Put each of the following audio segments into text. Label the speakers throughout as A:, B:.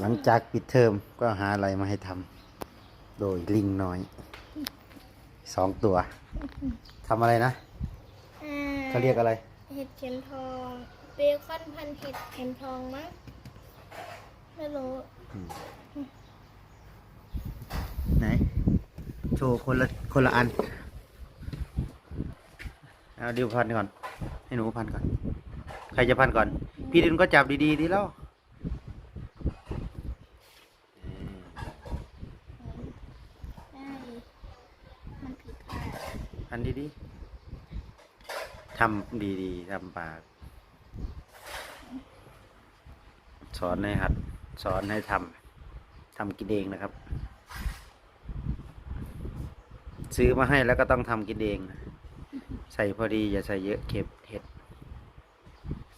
A: หลังจากปิดเทอมก็หาอะไรมาให้ทำโดยลิงน้อยสองตัวทำอะไรนะ
B: อ่า
A: เขาเรียกอะไร
B: เห็ดเข็มทองเบคอนพันเห็ดเข็มทองมั้งไม่รู้
A: ไหน โชว์คนละคนละอัน เอาดิวพันก่อน ให้หนูพันก่อน ใครจะพันก่อน พี่ดินก็จับดีๆดีแล้ว
B: ได้มันผิดพลาด
A: พันดีๆทำดีๆทำปาก สอนให้หัด สอนให้ทำทำกินเองนะครับ ซื้อมาให้แล้วก็ต้องทำกินเองนะใส่พอดีอย่าใส่เยอะเข็บเห็ด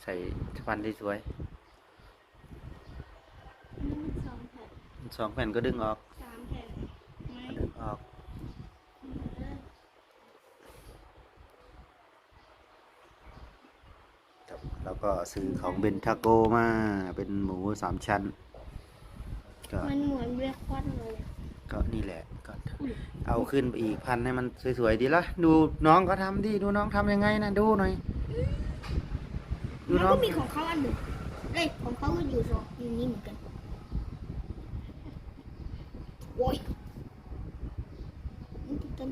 A: ใส่ฟันที่สวย
B: สองแผ่น
A: สองแผ่นก็ดึงออก
B: สามแผ่นไม่
A: ดึงออกครับแล้วก็ซื้อของเบนทาโกมาเป็นหมูสามชั้นก็
B: มันเหมือนเบคอนเลย
A: ก็นี่แหละก็เอาขึ้นไปอีกพันให้มันสวยๆดีละดูน้องเขาทำดิดูน้องทำยังไงนะดูหน่อย ดู
B: มัน
A: น้อง
B: ก็มีของเขาอันหนึ่งเอ้ยของเขาก็อยู่สองอยู่นี่เหมือนกัน โอ้ยมันเป็น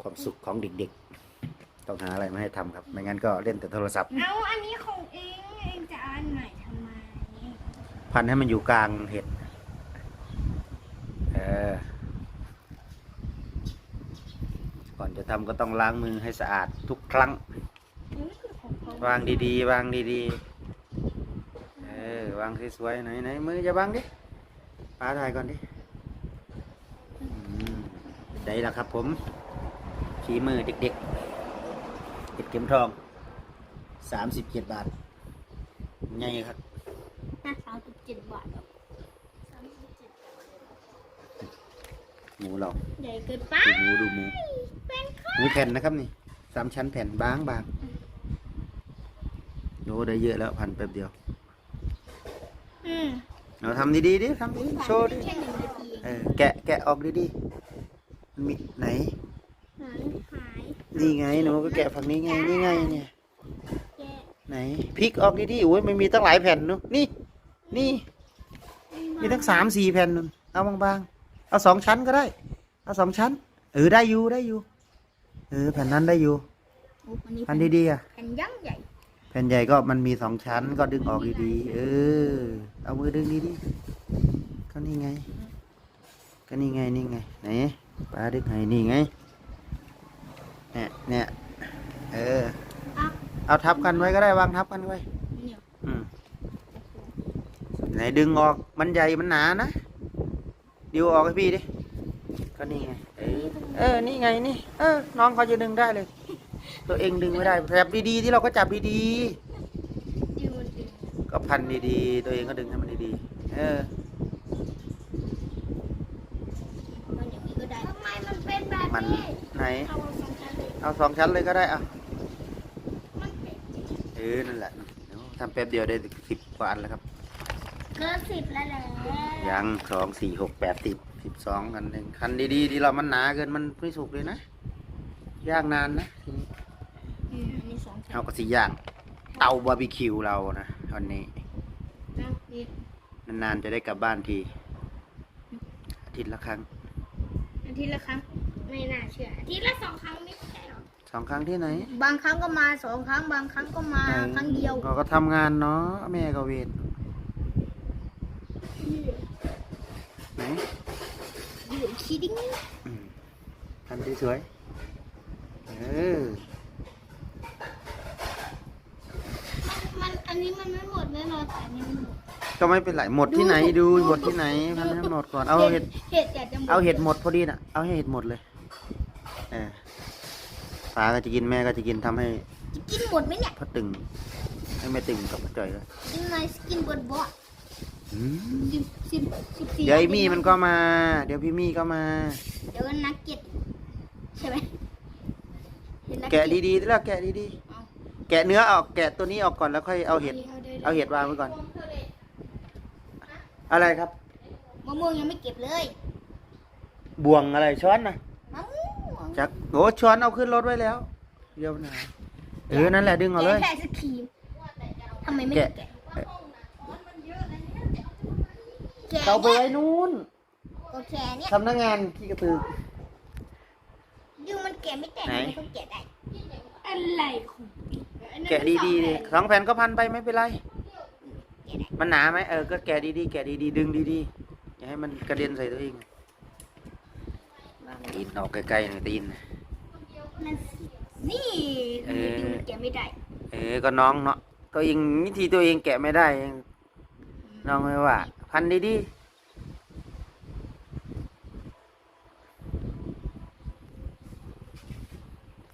A: ความสุขของเด็กๆ ต้องหาอะไรมาให้ทำครับ ไม่งั้นก็เล่นแต่โทรศัพท์
B: เอาอันนี้ของเอง เองจะเอาอันไหนทำไม
A: พันให้มันอยู่กลางเห็ด เออ ก่อนจะทำก็ต้องล้างมือให้สะอาดทุกครั้ง
B: อันนี้คือของเขา
A: วางดีๆ วางดีๆ เออ วางสวยๆไหนไหนมือจะวางดิป้าถ่ายก่อนดิอืมได้แล้วครับผมฝีมือเด็กๆเห็ดเข็มทองสามสิบเจ็ดบาทไงครับ
B: ห้าสามสิบเจ็ดบาทหรอกสามสิบเจ็ด
A: หมูเรา
B: ใหญ่เกินไป
A: ดูหมูดูหมู
B: เป็นข้อ
A: หมูแผ่นนะครับนี่สามชั้นแผ่นบางบางโอ้ได้เยอะแล้วพันแป๊บเดียว
B: อืม
A: เราทำดีๆดิทำดีโชว์ดิ
B: แค่หนึ่งนาที
A: เออแกะแกะออกดีๆมันมีไหน
B: หายหาย
A: นี่ไงหนูก็แกะฝั่งนี้ไงนี่ไงเนี่ย
B: แกะ
A: ไหนพลิกออกดีๆโอ้ยมันมีตั้งหลายแผ่นนูนนี่นี่มีทั้งสามสี่แผ่นนู่นเอาบางๆเอาสองชั้นก็ได้ เอาสองชั้นเออได้อยู่ได้อยู่เออแผ่นนั้นได้อยู่
B: โอ้อันนี้
A: อันดีๆอะ
B: แผ่นยักษ์ใหญ่
A: แผ่นใหญ่ก็มันมีสองชั้นก็ดึงออกดีๆ เออ เอามือดึงดีๆก็นี่ไง ก็นี่ไงนี่ไงไหนป้าดึงให้นี่ไง เนี่ยเนี่ยเออ
B: อะ
A: เอาทับกันไว้ก็ได้วางทับกันไว้
B: เนี่ย
A: อืมไหนดึงออกมันใหญ่มันหนานะดิวออกให้พี่ดิ ก็นี่ไง เออเออนี่ไงนี่ เออ น้องเขาจะดึงได้เลย ตัวเองดึงไม่ได้จับดีๆที่เราก็จับดีๆ
B: ดิวมันดึง
A: ก็พันดีๆ ตัวเองก็ดึงให้มันดีๆเออ
B: มันอย่างนี้ก็ได้ทำไมมันเป็นแบบ
A: มัน
B: นี้
A: ไหน
B: เอาสองชั้นเลย
A: เอาสองชั้นเลยก็ได้อะ
B: มันเป็น
A: เออนั่นแหละเดี๋ยวทำแป๊บเดียวได้สิบกว่าอันแล้วครับ
B: เกินสิบแล้วแหละ
A: ยังสองสี่หกแปดสิบสิบสองกันหนึ่งคันดีๆที่เรามันหนาเกินมันไม่สุกเลยนะย่างนานนะทีนี้
B: อืมอันนี้สองชั้น
A: เอากระสีย่างเตาบาร์บีคิวเรานะวันนี้
B: เอาอีก
A: นานๆจะได้กลับบ้านทีอาทิตย์ละครั้ง
B: อาทิตย์ละครั้งไม่น่าเชื่ออาทิตย์ละสองครั้งไม่ใช่หรอ
A: สองครั้งที่ไหน
B: บางครั้งก็มาสองครั้ง บางครั้งก็มาครั้งเดียว
A: เราก็ทำงานเนาะแม่ก็เวรไหน
B: อยู่คิดดิ้ง
A: อืมทำสวยๆเออ
B: นอันนี้มันไม่หมดแน่นอนแต่อันนี้มันหมด
A: ก็ไม่เป็นไรหมดที่ไหนดูหมดที่ไหนพันให้หมดก่อนเอาเห็ด
B: เห็ดอยากจะหมด
A: เอาเห็ดหมดพอดีน่ะเอาให้เห็ดหมดเลยเออป้าก็จะกินแม่ก็จะกินทำให้
B: จะกินหมดไหมเนี่ย
A: พ่อตึงให้แม่ตึงกับพ่อจ่อยเลย
B: กินไหนกินเบิร์ดบอส
A: อืม
B: สิบสิบสิบสี่
A: เดี๋ยวไอ้มี่มันก็มา เดี๋ยวพี่มี่ก็มา
B: เดี๋ยวก็นักเก็ตใช่ไหมเห็นนั
A: แกะดีๆแล้วแกะดี
B: เอา
A: ๆ แกะเนื้อออกแกะตัวนี้ออกก่อนแล้วค่อยเอาเห็ด
B: เอาเดี๋ยว
A: เอาเห็ดวางไว้ก่อน อะไรครับ
B: มะม่วงยังไม่เก็บเลย
A: บ่วงอะไรช้อนนะ
B: มะม่วง
A: จักโอ้ช้อนเอาขึ้นรถไว้แล้วเดี๋ยวนะเออนั่นแหละดึงเอาเลย
B: แกะแค่ไอศครีมทำไมไม่
A: แกะ
B: แกะ
A: เอาไปไว้นู้น
B: ก็แค่เนี้ย
A: สำนักงานขี้กระตือ
B: ดูมันแกะไม่แตก
A: ไหน
B: มันก็แกะได้อะไรของ
A: แกะดีๆดิสองแผ่นก็พันไปไม่เป็นไร
B: แกะได้
A: มันหนาไหมเออ ก็แกะดีๆ แกะดีๆ ดึงดีๆ อย่าให้มันกระเด็นใส่ตัวเองตีนออกใกล้ๆหน่อยตีน
B: นั่นสินี่
A: เออ
B: ดูมันแกะไม่ได้
A: เออ ก็น้องเนาะ ตัวเองวิธีตัวเองแกะไม่ได้เองน้องไม่ว่า พันดีๆ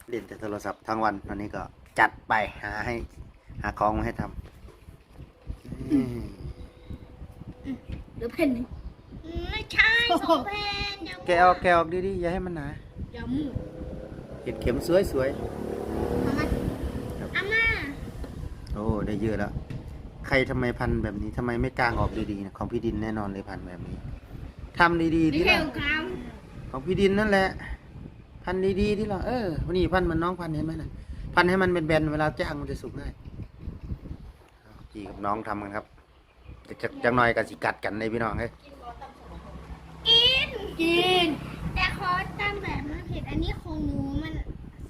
A: เล่นแต่โทรศัพท์ทั้งวันวันนี้ก็ จัดไปหาให้ หาของมาให้ทำอืม
B: หรือแผ่นหนึ่งไม่ใช่สองแผ่นเดี๋ยว
A: แกะออกแกะออกดีๆอย่าให้มันหนา
B: เดี๋ยวหมู
A: เห็ดเข็มสวยๆ
B: เอามาเอามา
A: โอ้ได้เยอะแล้ว ใครทำไมพันแบบนี้ทำไมไม่กางออกดีๆนะของพี่ดินแน่นอนเลยพันแบบนี้ทำดีๆ
B: นี่
A: ที่
B: แค่
A: ละ
B: กรัม
A: ของพี่ดินนั่นแหละ พันดีๆที่ละเออวันนี้พันเหมันน้องพันเห็นไหมนะ พันให้มันเป็นแบนๆเวลาจ้างมันจะสุกง่ายพี่กับน้องทำกันครับจะจะจังหน่อยกับสิกัดกันเลยพี่น้องเอ้ย
B: กินกินแต่ขอตามแบบมันเผ็ดอันนี้ของหนูมัน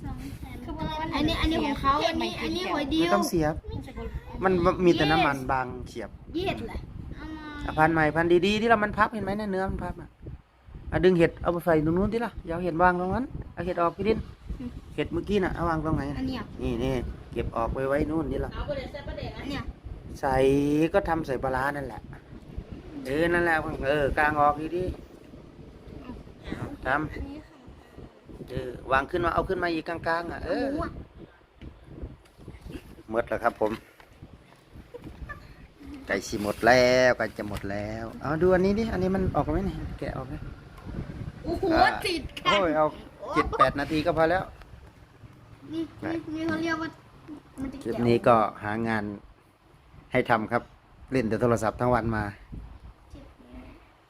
B: สองแผ่นอันนี้อันนี้ของเขาอันนี้อันนี้หัวเดี
A: ไม่
B: ยว
A: ต้องเสียบ มันมีแต่น้ำมันบางเฉียบ
B: เย็ดเลยเอามา
A: อะพันใหม่พันดีๆที่เรามันพับเห็นไหมเนี่ยเนื้อมันพับอะอะดึงเห็ดเอาไปใส่ตรงนู้นที่ละอย่าเอาเห็ดวางตรงนั้นเอาเห็ดออกพี่ดิน เห็ดเมื่อกี้น่ะเอาวางตรงไหน
B: อันเนี้ย
A: นี่นี่เก็บออกไปไว้นู่นนี่ละ
B: อันเนี้ย
A: ใส่ก็ทำใส่ปลาร้านั่นแหละเออนั่นแหละเออกลางออกดีๆท
B: อันนี้ค่ะำ
A: เออวางขึ้นมาเอาขึ้นมาอีกกลางๆอะเออ
B: หมูอะ
A: หมดแล้วครับผม ไก่สิหมดแล้วไก่จะหมดแล้ว เอาดูอันนี้ดิอันนี้มันออกไหมเนี่ยแกะออกไหม
B: โอ้โห
A: อ่า
B: ติดกั
A: โอ้
B: น
A: ยเอาเจ็ดแปดนาทีก็พอแล้ว
B: นี่นี่นี่เขาเรียกว่ามันจะ
A: คลิป
B: เกี่ยว
A: นี้ก็หางานให้ทำครับ เล่นแต่โทรศัพท์ทั้งวันมา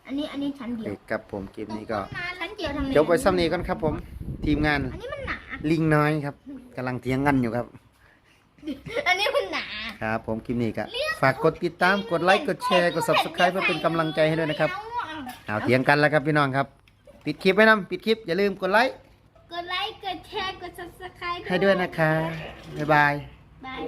B: อันนี้อันนี้ชั้นเดียว
A: เอกครับผมคลิปนี้ก็
B: ชั้นเดียวทำไม
A: จบไปซ้ำนี้กันครับ ผม ทีมงาน
B: อันนี้มันหนา
A: ลิงน้อยครับกำลังเถียงกันอยู่ครับ
B: อันนี้มันหนา
A: ครับผมคลิปนี้ก็ฝากกดติดตามกดไลค์กดแชร์กด subscribe เพื่อเป็นกำลังใจให้ด้วยนะครับเอาเถียงกันแล้วครับพี่น้องครับ ปิดคลิปไว้นะปิดคลิปอย่าลืมกดไลค์
B: กดไลค์ กดแชร์ กด subscribe
A: ให้ด้วยนะคะ บ๊ายบาย
B: บาย